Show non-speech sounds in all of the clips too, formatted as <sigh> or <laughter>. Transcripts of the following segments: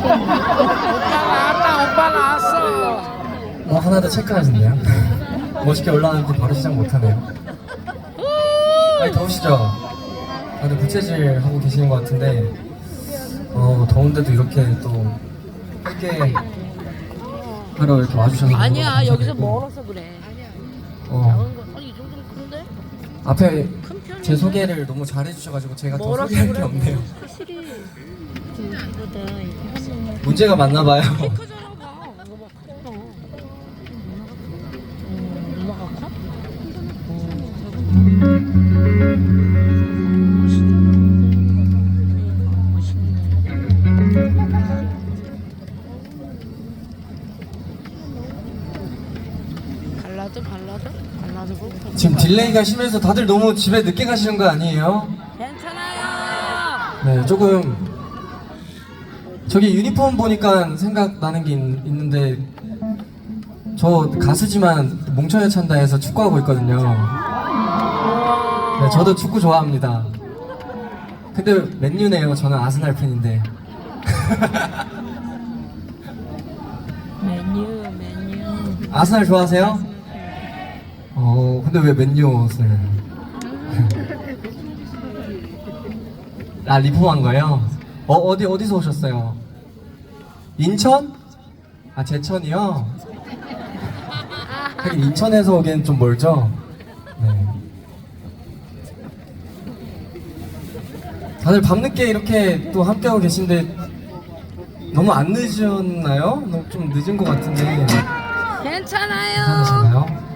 나왔다 오빠 나왔어 뭐 하나도 체크하셨네요. 멋있게 올라왔는데 바로 시작 못하네요. 아니 더우시죠? 다들 부채질 하고 계시는 것 같은데 어 더운데도 이렇게 또 함께 하러 이렇게 와주셔서 너무 아니야 감사드리고. 여기서 멀어서 그래 어, 아니 이 정도면 큰데? 앞에 큰? 제 소개를 너무 잘해주셔가지고 제가 더 소개할 게 그래 없네요. 하면 문제가 많나 봐요. 크잖아 봐 이거 봐 크잖아 음, 누나가 커? 발라드 발라드 발라드고 지금 딜레이가 심해서 다들 너무 집에 늦게 가시는 거 아니에요? 괜찮아요 네, 조금 저기 유니폼 보니까 생각나는 게 있, 는데저 가수지만 몽천여 찬다에서 축구하고 있거든요. 네, 저도 축구 좋아합니다. 근데 맨유네요. 저는 아스날 팬인데. 메뉴 메뉴 아스날 좋아하세요? 어, 근데 왜 맨유 옷을? 아, 리폼한 거예요? 어, 어디, 어디서 오셨어요? 인천? 아, 제천이요? 하긴 인천에서 오기엔 좀 멀죠? 네. 다들 밤늦게 이렇게 또 함께하고 계신데 너무 안 늦었나요? 너무 좀 늦은 것 같은데. 괜찮아요 괜찮으신가요?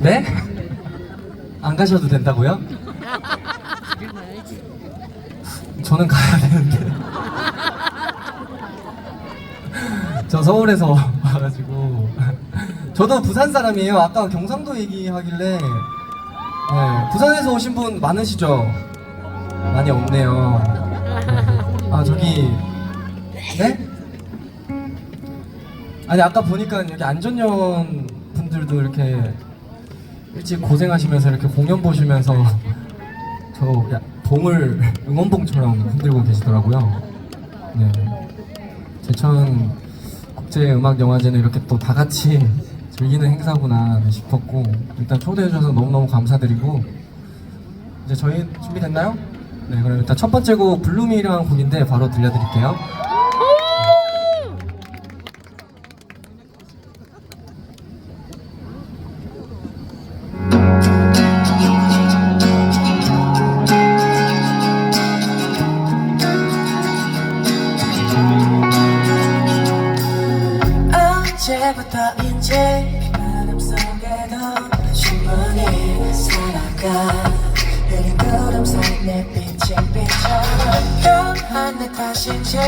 네? 안 가셔도 된다고요? 저는 가야 되는데. 저 서울에서 와가지고. 저도 부산 사람이에요. 아까 경상도 얘기하길래. 네, 부산에서 오신 분 많으시죠? 많이 없네요. 아, 저기. 네? 아니 아까 보니까 여기 안전연 분들도 이렇게 일찍 고생하시면서 이렇게 공연 보시면서 <laughs> 저 야- 봉을 응원봉처럼 흔들고 계시더라고요. 네. 제천 국제 음악 영화제는 이렇게 또 다 같이 즐기는 행사구나 싶었고 일단 초대해 주셔서 너무너무 감사드리고 이제 저희 준비됐나요? 네, 그럼 일단 첫 번째 곡 블루미라는 곡인데 바로 들려드릴게요. 언제부터인지 마음속에도 충분히 살아가. 흐린 구름 사이 내 빛인 빛처럼 묘한 내 탓인지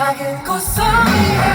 작은 꽃송이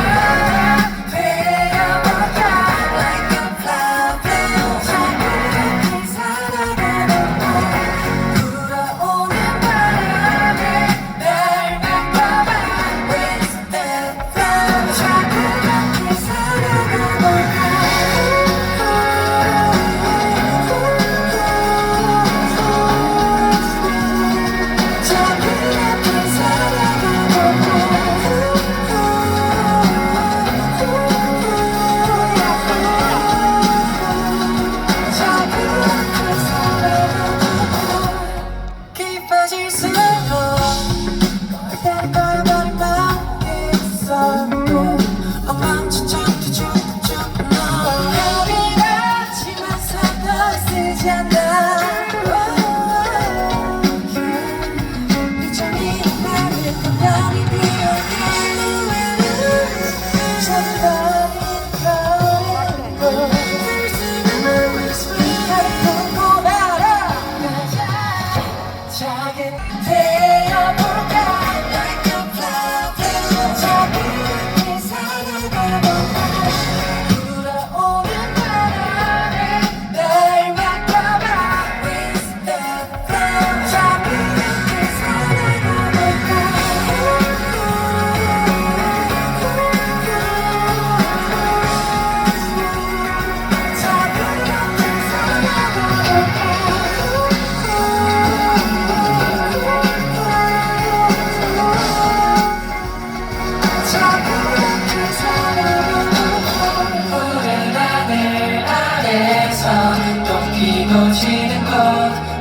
서를 또 피고 지는 것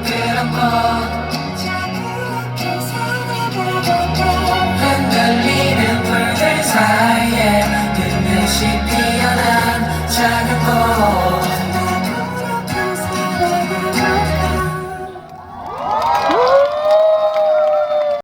그런 것.